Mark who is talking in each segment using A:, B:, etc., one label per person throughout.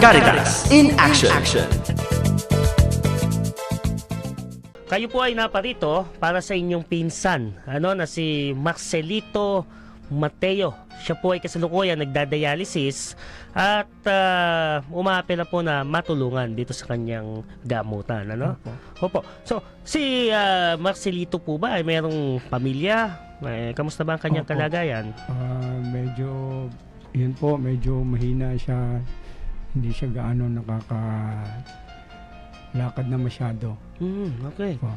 A: Caritas in action.
B: Kayo po ay naparito para sa inyong pinsan, ano na si Marcelito Mateo. Siya po ay kasalukuyan nagdadialysis at uh, umapela po na matulungan dito sa kanyang gamutan, ano? Opo. So, si ah, Marcelito po ba ay mayroong pamilya? Eh, kamusta ba ang kanyang
C: Opo.
B: kalagayan?
C: Ah, medyo, yun po, medyo mahina siya. Hindi siya gaano nakakalakad na masyado.
B: Hmm, okay.
C: Po.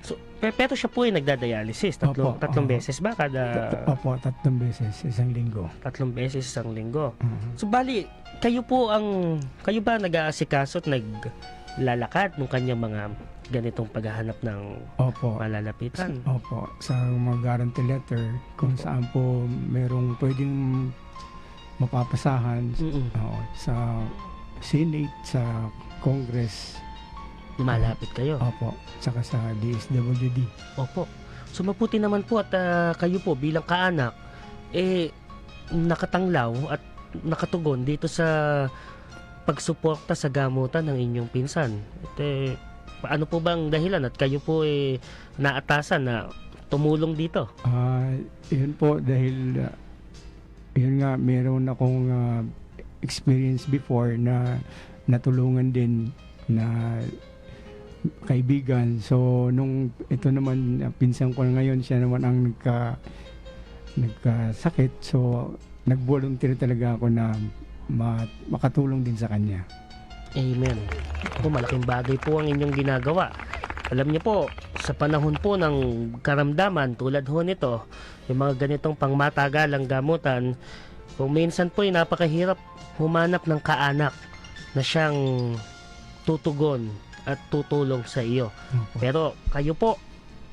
B: So, pe- pero siya po ay nagdadialysis tatlong,
C: Opo,
B: tatlong
C: oo.
B: beses ba kada
C: Opo, tatlong beses, isang linggo.
B: tatlong beses isang linggo?
C: Mhm.
B: So bali, kayo po ang kayo ba nag-aasikaso at naglalakad ng kanyang mga ganitong paghahanap ng
C: Opo.
B: malalapitan?
C: Opo, sa mga guarantee letter, kung saan po merong pwedeng mapapasahan
B: Mm-mm.
C: oo, sa Senate, sa Congress,
B: Lumalapit kayo.
C: opo, saka sa DSWD.
B: Opo. So mabuti naman po at ah, kayo po bilang kaanak eh nakatanglaw at nakatugon dito sa pagsuporta sa gamutan ng inyong pinsan. At eh, ano po bang dahilan at kayo po eh naatasan na tumulong dito?
C: Ah, yun po dahil ah, yun nga meron akong ah, experience before na natulungan din na kaibigan. So nung ito naman pinsan ko ngayon siya naman ang nagka nagkasakit. So nag-volunteer talaga ako na ma- makatulong din sa kanya.
B: Amen. Po, malaking bagay po ang inyong ginagawa. Alam niyo po, sa panahon po ng karamdaman tulad ho nito, yung mga ganitong pangmatagalang gamutan, kung minsan po ay napakahirap humanap ng kaanak na siyang tutugon at tutulong sa iyo. Pero kayo po,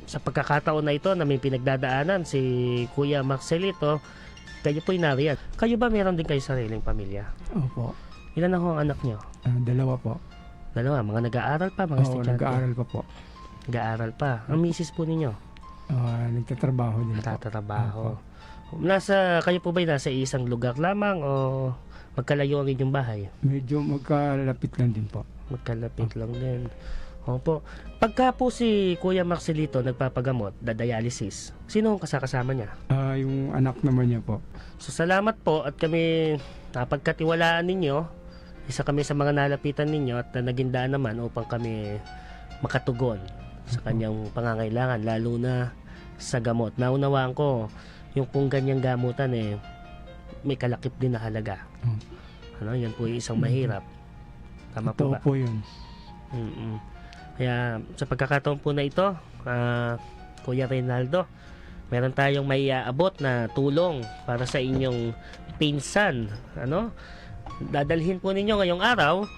B: sa pagkakataon na ito na may pinagdadaanan si Kuya Marcelito, kayo po'y nariyan. Kayo ba meron din kayo sariling pamilya?
C: Opo.
B: Ilan na ho ang anak niyo?
C: Ah, dalawa po.
B: Dalawa, mga nag-aaral pa, mga
C: Oo,
B: estudyante.
C: nag-aaral pa po.
B: Nag-aaral pa. Ang misis po ninyo,
C: Ah, nagtatrabaho din po.
B: natatrabaho. Nasa, kayo po ba'y nasa isang lugar lamang o magkalayo ang inyong bahay?
C: Medyo magkalapit lang din po.
B: Magkalapit lang din. Opo. Pagka po si Kuya Marcelito nagpapagamot, da dialysis, sino ang kasakasama niya?
C: Ah, yung anak naman niya po.
B: So salamat po at kami napagkatiwalaan ninyo. Isa kami sa mga nalapitan ninyo at na naging daan naman upang kami makatugon sa kanyang pangangailangan lalo na sa gamot. Naunawaan ko yung pong ganyang gamutan eh may kalakip din na halaga.
C: Mm.
B: Ano, yan po yung isang mahirap. Tama po
C: Totoo
B: ba?
C: po yun.
B: Mm-mm. Kaya sa pagkakataon po na ito, ah, Kuya Reynaldo, meron tayong may aabot na tulong para sa inyong pinsan. Ano? Dadalhin po ninyo ngayong araw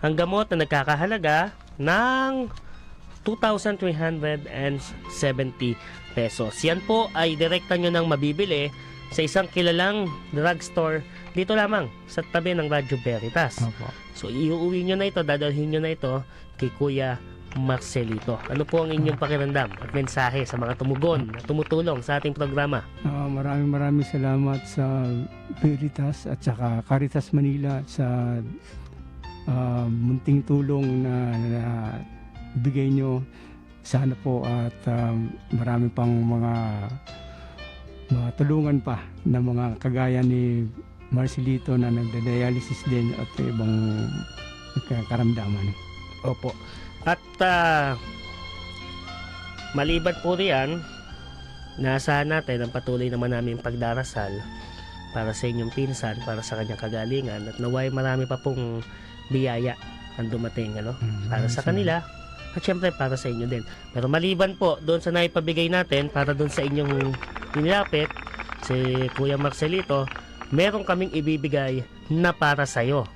B: ang gamot na nagkakahalaga ng 2,370 pesos. Yan po ay direkta nyo nang mabibili sa isang kilalang drugstore dito lamang sa tabi ng Radyo Veritas.
C: Opo.
B: So iuwi nyo na ito, dadalhin nyo na ito kay Kuya Marcelito. Ano po ang inyong pakiramdam at mensahe sa mga tumugon at tumutulong sa ating programa?
C: Ah, maraming maraming salamat sa Veritas at saka Caritas Manila sa ah, munting tulong na, na bigay nyo. Sana po at ah, marami pang mga mga tulungan pa na mga kagaya ni Marcelito na nagda-dialysis din at ibang karamdaman.
B: Opo. At ah, maliban po riyan, naasahan natin ang patuloy naman namin pagdarasal para sa inyong pinsan, para sa kanyang kagalingan at naway marami pa pong biyaya ang dumating ano, para sa kanila at syempre para sa inyo din. Pero maliban po doon sa naipabigay natin para doon sa inyong nilapit si Kuya Marcelito, meron kaming ibibigay na para sa iyo.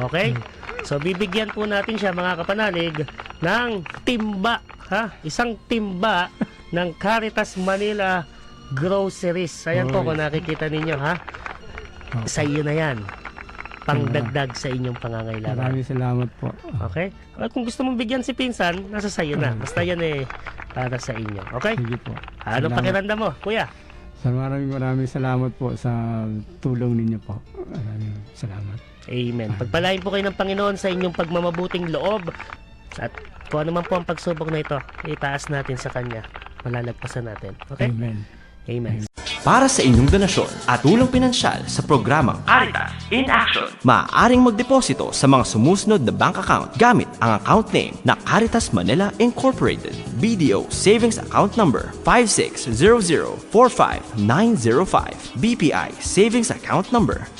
B: Okay? So bibigyan po natin siya mga kapanalig ng timba, ha? Isang timba ng Caritas Manila groceries. Ayan po kung nakikita ninyo, ha? Sa iyo na yan. Pangdagdag sa inyong pangangailangan.
C: Maraming salamat po.
B: Okay? At kung gusto mong bigyan si Pinsan, nasa sayo na. Basta yan eh, para sa inyo. Okay?
C: Sige po.
B: Anong
C: Salamat.
B: pakiramdam mo, kuya?
C: Sa maraming maraming salamat po sa tulong ninyo po. Maraming salamat.
B: Amen. Pagpalain po kayo ng Panginoon sa inyong pagmamabuting loob at kung ano man po ang pagsubok na ito, itaas natin sa Kanya. Malalagpasan natin. Okay?
C: Amen.
B: Amen.
A: Para sa inyong donasyon at tulong pinansyal sa programang Caritas in Action, maaaring magdeposito sa mga sumusunod na bank account gamit ang account name na Caritas Manila Incorporated. BDO Savings Account Number 560045905. BPI Savings Account Number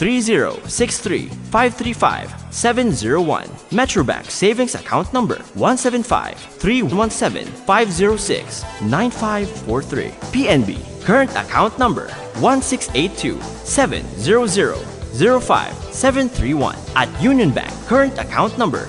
A: 3063535-701. Metrobank Savings Account Number 175-317-506-9543. PNB Current Account Number 168270005-731. At Union Bank Current Account Number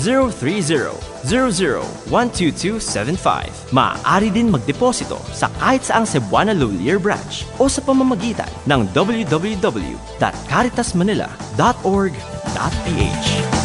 A: 000300012275. Maaari din magdeposito sa kahit saang Cebuana Lolier branch o sa pamamagitan ng www.caritasmanila.org.ph.